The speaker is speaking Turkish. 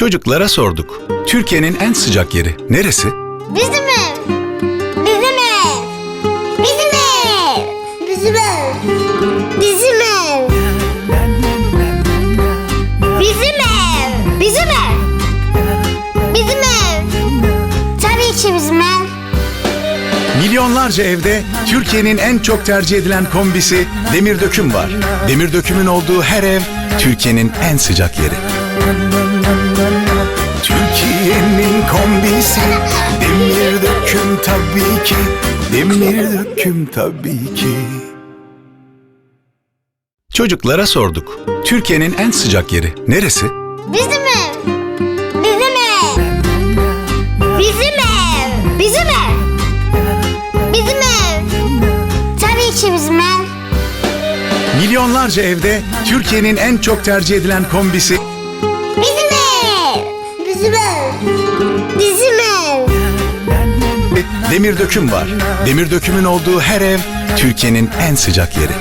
Çocuklara sorduk. Türkiye'nin en sıcak yeri neresi? Bizim ev. Bizim ev. Bizim ev. Bizim ev. Bizim ev. Bizim ev. Bizim ev. Bizim ev. Tabii ki bizim ev. Milyonlarca evde Türkiye'nin en çok tercih edilen kombisi demir döküm var. Demir dökümün olduğu her ev Türkiye'nin en sıcak yeri. Türkiye'nin kombisi demir döküm tabii ki. Demir döküm tabii ki. Çocuklara sorduk. Türkiye'nin en sıcak yeri neresi? Bizim ev. Bizim ev. Bizim ev. Bizim ev. Bizim ev. Tabii ki bizim ev. Milyonlarca evde Türkiye'nin en çok tercih edilen kombisi. Bizim ev. Bizim ev. demir döküm var. Demir dökümün olduğu her ev Türkiye'nin en sıcak yeri.